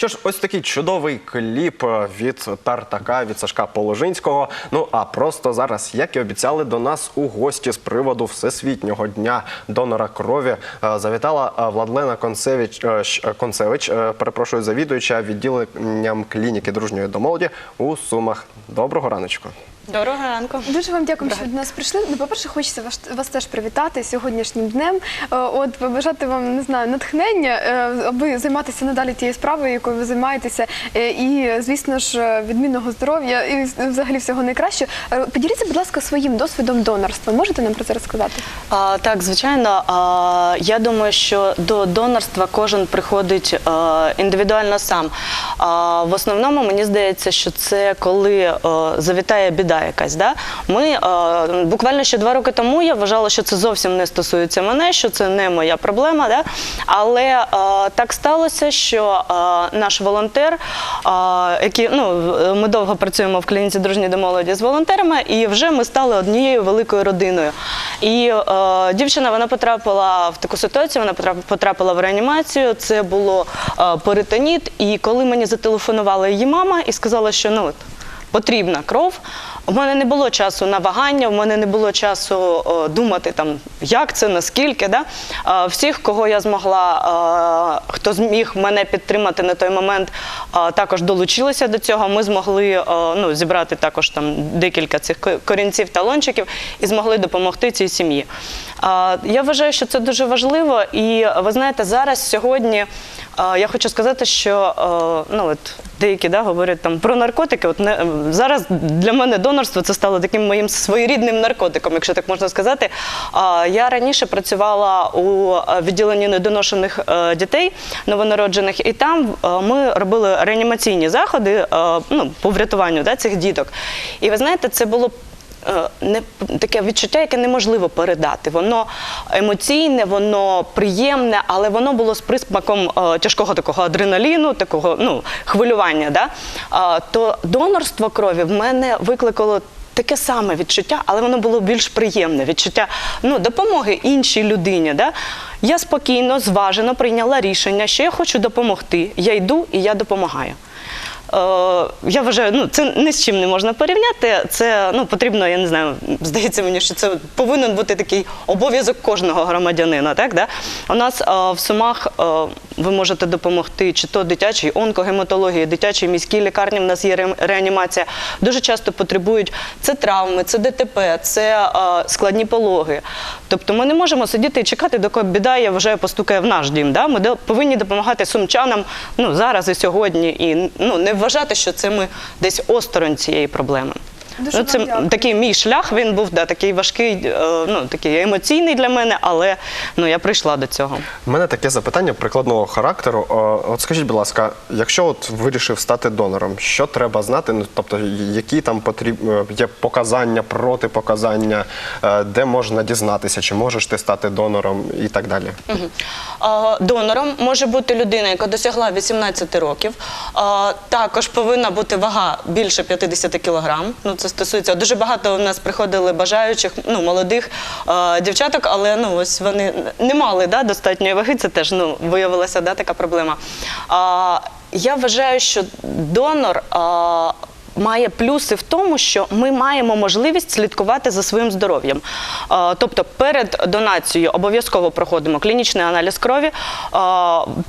Що ж, ось такий чудовий кліп е, від Тартака, від Сашка Положинського. Ну а просто зараз, як і обіцяли, до нас у гості з приводу Всесвітнього дня донора крові е, завітала е, Владлена Концевич, Концевич, перепрошую, завідуюча відділенням клініки дружньої до молоді у Сумах. Доброго раночку. Доброго ранку. Дуже вам дякую, що до нас прийшли. Ну, по-перше, хочеться вас, вас теж привітати сьогоднішнім днем. Е, От побажати вам не знаю натхнення, е, аби займатися надалі тією справою, якою ви займаєтеся, Е, і звісно ж е, відмінного здоров'я і взагалі всього найкращого. Е, Поділіться, будь ласка, своїм досвідом донорства. Можете нам про це розказати? А, так, звичайно. А, я думаю, що до донорства кожен приходить а, індивідуально сам. А, в основному мені здається, що це коли а, завітає біда якась. Да? Ми а, буквально ще два роки тому я вважала, що це зовсім не стосується мене, що це не моя проблема. Да? Але а, так сталося, що а, наш волонтер, а, який ну ми довго працюємо в клініці дружні до молоді з волонтерами, і вже ми стали однією великою родиною. І е, дівчина вона потрапила в таку ситуацію, вона потрапила в реанімацію. Це було е, перитоніт. І коли мені зателефонувала її мама і сказала, що ну от, потрібна кров. У мене не було часу на вагання, в мене не було часу думати там, як це, наскільки. Да? Е, всіх, кого я змогла, хто зміг мене підтримати на той момент, також долучилися до цього. Ми змогли ну, зібрати також там декілька цих корінців талончиків і змогли допомогти цій сім'ї. Я вважаю, що це дуже важливо, і ви знаєте, зараз сьогодні я хочу сказати, що е, ну от деякі да, говорять там про наркотики. От не зараз для мене донорство це стало таким моїм своєрідним наркотиком, якщо так можна сказати. Я раніше працювала у е, відділенні недоношених е, дітей новонароджених, і там ми робили реанімаційні заходи ну, по врятуванню да, цих діток. І ви знаєте, це було не таке відчуття, яке неможливо передати. Воно емоційне, воно приємне, але воно було з присмаком е, тяжкого такого адреналіну, такого ну, хвилювання. Да? А, то донорство крові в мене викликало. Таке саме відчуття, але воно було більш приємне відчуття ну, допомоги іншій людині. Да? Я спокійно, зважено прийняла рішення, що я хочу допомогти. Я йду і я допомагаю. Е, я вважаю, ну це ні з чим не можна порівняти. Це ну потрібно, я не знаю, здається мені, що це повинен бути такий обов'язок кожного громадянина. Так, да? У нас е, в Сумах е, ви можете допомогти чи то дитячій онкогематології, дитячій міській лікарні. В нас є реанімація. Дуже часто потребують це травми, це ДТП, це складні пологи. Тобто ми не можемо сидіти і чекати, доки біда, я вважаю, постукає в наш дім. Да? Ми повинні допомагати сумчанам ну, зараз і сьогодні, і ну, не вважати, що це ми десь осторонь цієї проблеми. Дуже ну, це дякую. такий мій шлях, він був да, такий важкий, е, ну, такий емоційний для мене, але ну, я прийшла до цього. У мене таке запитання прикладного характеру. От скажіть, будь ласка, якщо от вирішив стати донором, що треба знати? Ну тобто, які там потріб... е, є показання, протипоказання, е, де можна дізнатися, чи можеш ти стати донором і так далі. А, Донором може бути людина, яка досягла 18 років. Також повинна бути вага більше 50 кілограм. Ну це стосується дуже багато. У нас приходили бажаючих, ну молодих е, дівчаток, але ну ось вони не мали да, достатньої ваги. Це теж ну виявилася да, така проблема. А, Я вважаю, що донор. а, Має плюси в тому, що ми маємо можливість слідкувати за своїм здоров'ям. Е, Тобто перед донацією обов'язково проходимо клінічний аналіз крові, е,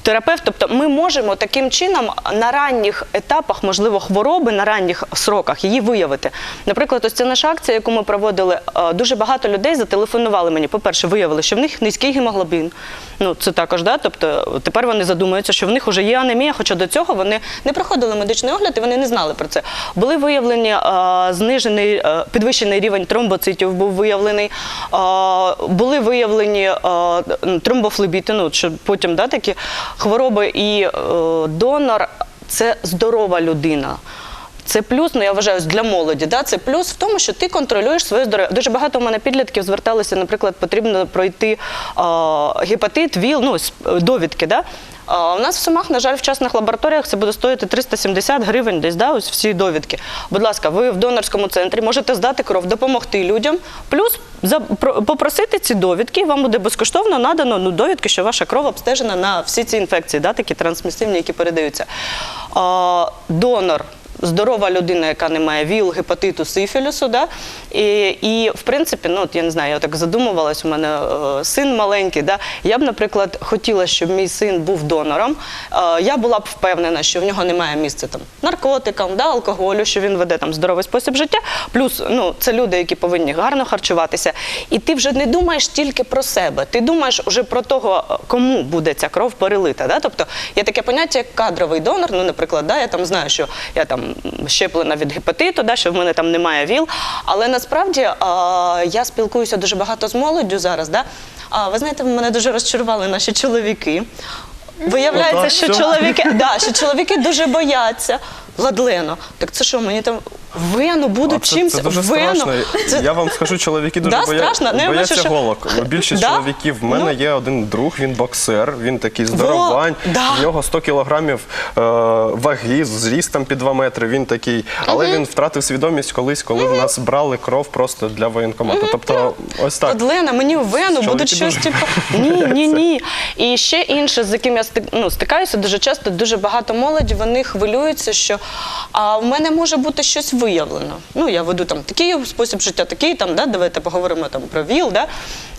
терапевт. Тобто ми можемо таким чином на ранніх етапах, можливо, хвороби на ранніх сроках її виявити. Наприклад, ось ця наша акція, яку ми проводили, е, дуже багато людей зателефонували мені. По-перше, виявили, що в них низький гемоглобін. Ну це також, да. Тобто тепер вони задумуються, що в них вже є анемія, хоча до цього вони не проходили медичний огляд і вони не знали про це. Були виявлені е, знижений е, підвищений рівень тромбоцитів, був виявлений, е, були виявлені тромбофлебіти, ну що потім да, такі хвороби, і донор це здорова людина. Це плюс, ну я вважаю, для молоді. Да? Це плюс в тому, що ти контролюєш своє здоров'я. Дуже багато у мене підлітків зверталися, наприклад, потрібно пройти е, гепатит, ВІЛ, ну, довідки. Да? У нас в Сумах, на жаль, в частних лабораторіях це буде стоїти 370 гривень десь, да, ось всі довідки. Будь ласка, ви в донорському центрі можете здати кров, допомогти людям, плюс попросити ці довідки, вам буде безкоштовно надано ну, довідки, що ваша кров обстежена на всі ці інфекції, да, такі трансмісивні, які передаються. Донор здорова людина, яка не має ВІЛ, гепатиту, сифілісу, да? і, і в принципі, ну от я не знаю, я так задумувалась, у мене е, син маленький. Да? Я б, наприклад, хотіла, щоб мій син був донором. Е, я була б впевнена, що в нього немає місця там наркотикам, да, алкоголю, що він веде там здоровий спосіб життя. Плюс ну, це люди, які повинні гарно харчуватися. І ти вже не думаєш тільки про себе, ти думаєш вже про того, е, кому буде ця кров перелита. Да? Тобто є таке поняття, як кадровий донор. Ну, наприклад, да, я там знаю, що я там щеплена від гепатиту, да, що в мене там немає ВІЛ. Але насправді а, я спілкуюся дуже багато з молоддю зараз. Да? А ви знаєте, мене дуже розчарували наші чоловіки. Виявляється, що чоловіки, да, що чоловіки дуже бояться. Владлено, так це що, мені там вену будуть А це, чимось? це дуже вену. страшно. Це- Я вам скажу, чоловіки дуже Да, боя... страшно? Ну, бояться бачу, що- голок. Більшість Да? чоловіків. В мене Ну. є один друг, він боксер, він такий здоровань. да. В нього 100 кілограмів е, ваги, з зрістом під 2 метри. Він такий. Але він втратив свідомість колись, коли в нас брали кров просто для воєнкомату. Тобто, ось так. От Лена, мені в вену Чоловіки будуть щось дуже типу. Ні, ні, ні. І ще інше, з яким я ну, стикаюся дуже часто, дуже багато молоді, вони хвилюються, що а в мене може бути щось виявлено. Ну, я веду там такий спосіб життя, такий там, да, давайте поговоримо там про ВІЛ. Да?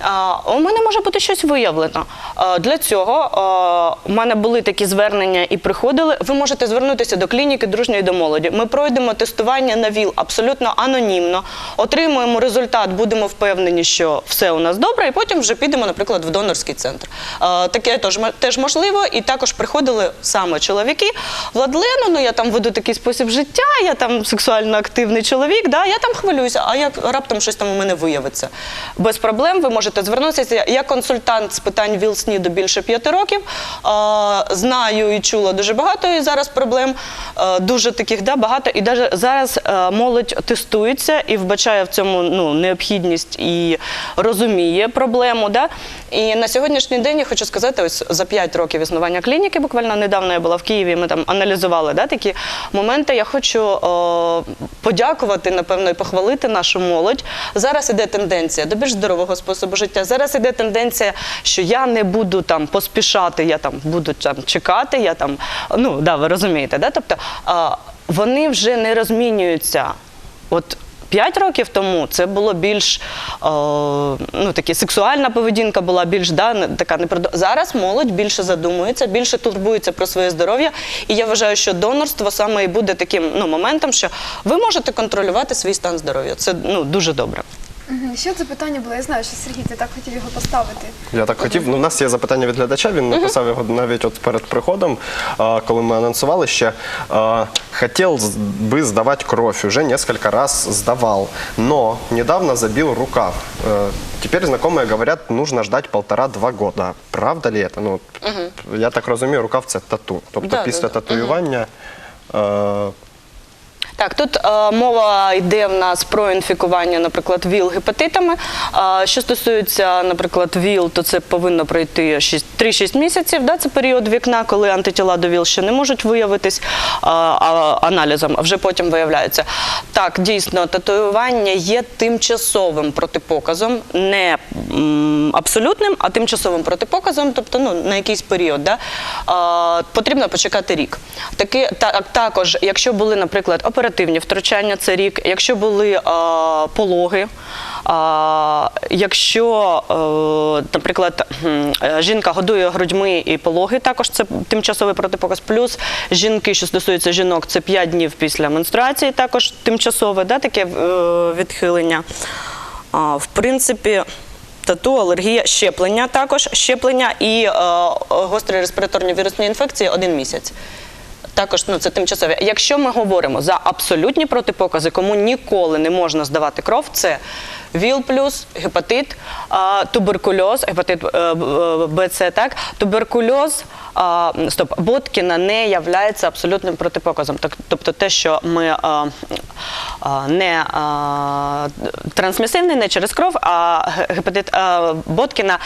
А, у мене може бути щось виявлено. А, для цього а, у мене були такі звернення і приходили. Ви можете звернутися до клініки дружньої до молоді. Ми пройдемо тестування на ВІЛ абсолютно анонімно, отримуємо результат, будемо впевнені, що все у нас добре, і потім вже підемо, наприклад, в донорський центр. А, таке теж, можливо, і також приходили саме чоловіки. Владлену, ну я там веду такий спосіб життя, я там сексуально активний чоловік, да, я там хвилююся, а як раптом щось там у мене виявиться. Без проблем ви можете звернутися. Я консультант з питань ВІЛ СНІДу більше п'яти років. Знаю і чула дуже багато і зараз проблем, е, дуже таких да, багато. І навіть зараз е, молодь тестується і вбачає в цьому ну, необхідність і розуміє проблему. Да? І на сьогоднішній день я хочу сказати, ось за 5 років існування клініки, буквально недавно я була в Києві, ми там аналізували да, такі моменти. Я хочу е, подякувати, напевно, і похвалити нашу молодь. Зараз іде тенденція до більш здорового способу життя. Зараз іде тенденція, що я не буду там поспішати, я там буду там чекати. Я там, ну да, ви розумієте, да? Тобто е, вони вже не розмінюються. От П'ять років тому це було більш е, ну, такі, сексуальна поведінка була більш да, така непродо... Зараз молодь більше задумується, більше турбується про своє здоров'я. І я вважаю, що донорство саме і буде таким ну, моментом, що ви можете контролювати свій стан здоров'я. Це ну, дуже добре. Мгм. Ще це питання було. Я знаю, що Сергій, ти так хотів його поставити. Я так хотів. Ну, у нас є запитання від глядача. Він написав його навіть от перед приходом, а, коли ми анонсували ще. А, Хотел з- бы сдавать кровь, уже несколько раз сдавал, но недавно забил рукав. Э, Теперь знакомые говорят, нужно ждать полтора-два года. Правда ли это? Ну, от, Я так розумію, рукав це тату. Тобто Да, після да, да. татуювання е, Так, тут е, мова йде в нас про інфікування, наприклад, ВІЛ гепатитами. Е, що стосується, наприклад, ВІЛ, то це повинно пройти 3-6 місяців. Да, це період вікна, коли антитіла до ВІЛ ще не можуть виявитись е, аналізом, а вже потім виявляються. Так, дійсно, татуювання є тимчасовим протипоказом, не м, абсолютним, а тимчасовим протипоказом, тобто ну, на якийсь період. Да? Е, потрібно почекати рік. Таки, та, також, якщо були, наприклад, оперативні втручання, це рік, якщо були е, пологи, а, якщо, е, наприклад, е, жінка годує грудьми і пологи, також це тимчасовий протипоказ. Плюс жінки, що стосується жінок, це 5 днів після менструації, також тимчасове да, таке е, відхилення. А, в принципі, тату, алергія, щеплення також, щеплення і е, гострі респіраторні вірусні інфекції один місяць. Також ну, це тимчасові. Якщо ми говоримо за абсолютні протипокази, кому ніколи не можна здавати кров, це ВІЛ гепатит, туберкульоз, гепатит е, е, Б, С, так, туберкульоз, стоп, Боткіна не являється абсолютним протипоказом. Тобто те, що ми а, не трансмісивний, не через кров, а гепатит Боткіна,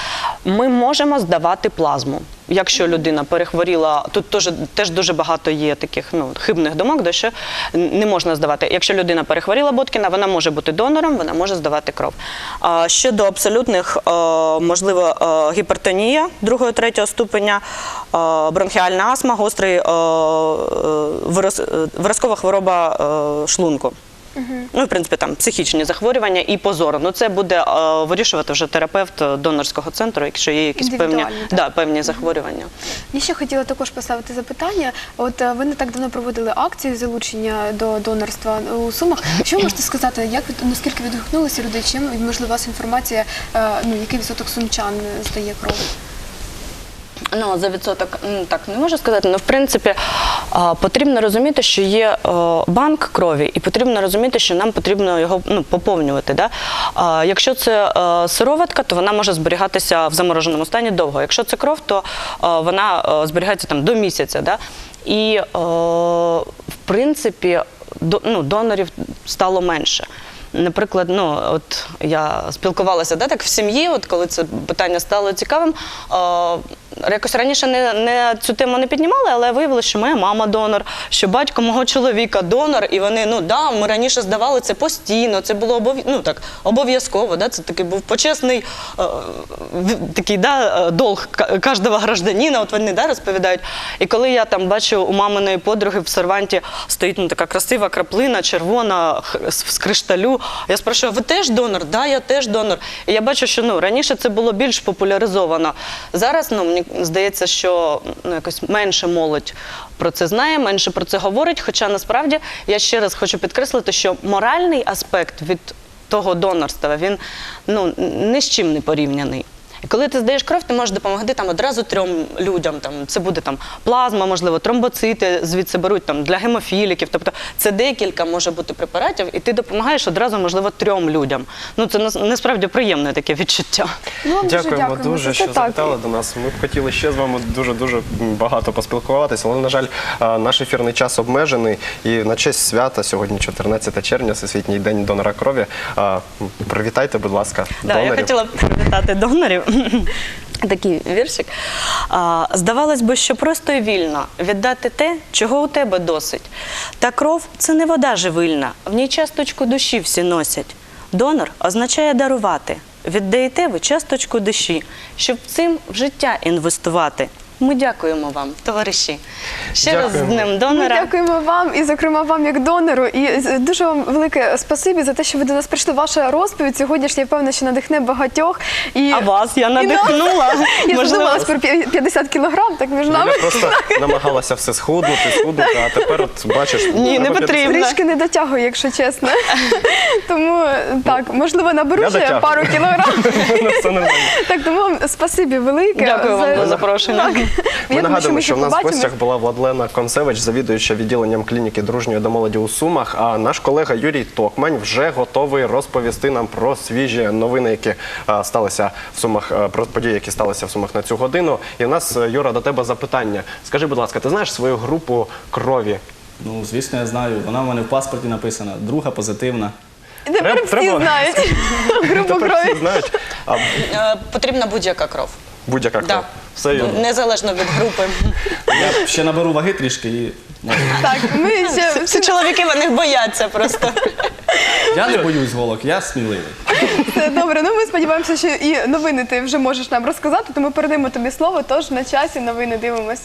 ми можемо здавати плазму. якщо людина перехворіла, тут теж, теж дуже багато є таких ну, хибних думок, де що не можна здавати. Якщо людина перехворіла Боткіна, вона може бути донором, вона може здавати кров. Щодо абсолютних, е, можливо, е, гіпертонія другого, третього ступеня, е, бронхіальна астма, гострий виразкова хвороба шлунку. Ну, в принципі, там психічні захворювання і позор. Ну, це буде е, вирішувати вже терапевт донорського центру, якщо є якісь певні, так? да, певні захворювання. Я ще хотіла також поставити запитання. От е, ви не так давно проводили акцію залучення до донорства у Сумах. Що ви можете сказати, як від- наскільки відгукнулися люди? Чим і, можливо, у вас інформація, е, ну який відсоток сумчан здає кров? Ну, за відсоток м, так не можу сказати. Ну, в принципі, потрібно розуміти, що є е, банк крові, і потрібно розуміти, що нам потрібно його ну, поповнювати. Да? Якщо це е, сироватка, то вона може зберігатися в замороженому стані довго. Якщо це кров, то е, вона зберігається там до місяця. Да? І, в принципі, ну, донорів стало менше. Наприклад, ну от я спілкувалася да, так в сім'ї, от коли це питання стало цікавим. Якось раніше не, не цю тему не піднімали, але виявилося, що моя мама донор, що батько мого чоловіка донор, і вони ну да, ми раніше здавали це постійно. Це було обов... ну, так, обов'язково. Да, це такий був почесний е, такий да, е, долг кожного гражданина. От вони да, розповідають. І коли я там бачу у маминої подруги в серванті стоїть ну, така красива краплина, червона з кришталю. Я спрашиваю, ви теж донор? Да, я теж донор. І я бачу, що ну раніше це було більш популяризовано. Зараз ну мені здається, що ну якось менше молодь про це знає, менше про це говорить. Хоча насправді я ще раз хочу підкреслити, що моральний аспект від того донорства він ну ні з чим не порівняний. І коли ти здаєш кров, ти можеш допомогти там одразу трьом людям. Там це буде там плазма, можливо, тромбоцити звідси беруть там для гемофіліків. Тобто це декілька може бути препаратів, і ти допомагаєш одразу, можливо, трьом людям. Ну це нас- насправді приємне таке відчуття. Ну, вам дуже Дякуємо дякуємо дуже, що Так. завітали до нас. Ми б хотіли ще з вами дуже дуже багато поспілкуватися, але на жаль, наш ефірний час обмежений. І на честь свята сьогодні, 14 червня, всесвітній день донора крові. Привітайте, будь ласка, Да, донорів. я хотіла б привітати донорів. Такий віршик. Здавалось би, що просто і вільно віддати те, чого у тебе досить. Та кров це не вода живильна, в ній часточку душі всі носять. Донор означає дарувати. Віддаєте ви часточку душі, щоб цим в життя інвестувати. Ми дякуємо вам, товариші. Ще раз з Дякуємо. Днем Ми донора. дякуємо вам і, зокрема, вам як донору. І дуже вам велике спасибі за те, що ви до нас прийшли. Ваша розповідь сьогоднішня, я певна, що надихне багатьох. І А вас я І надихнула. я Можливо, задумалась про п'я- 50 кілограм, так між нами. Юля просто намагалася все схуднути, схуднути, а тепер от бачиш, Ні, не потрібно. Трішки не дотягую, якщо чесно. Тому так, можливо, наберу Я ще пару кілограм. Ну. Так, тому вам спасибі велике. Дякую вам за- за запрошення. Ми нагадуємо, що в нас в гостях була Владлена Концевич, завідуюча відділенням клініки дружньої до молоді у Сумах. А наш колега Юрій Токмань вже готовий розповісти нам про свіжі новини, які сталися в Сумах, про події, які сталися в Сумах на цю годину. І в нас, е, Юра, до тебе запитання. Скажи, будь ласка, ти знаєш свою групу крові? Ну, звісно, я знаю. Вона в мене в паспорті написана. Друга позитивна. Тепер всі треба- знають групу Тепер крові. всі знають. А, Е, Потрібна будь-яка кров. Будь-яка кров. Да. Все. Незалежно від групи. Я ще наберу ваги трішки і. Так, ми ще Всі чоловіки вони бояться просто. Я не боюсь голок, я сміливий. все добре. Ну ми сподіваємося, що і новини ти вже можеш нам розказати, тому передаємо тобі слово. Тож на часі новини дивимось.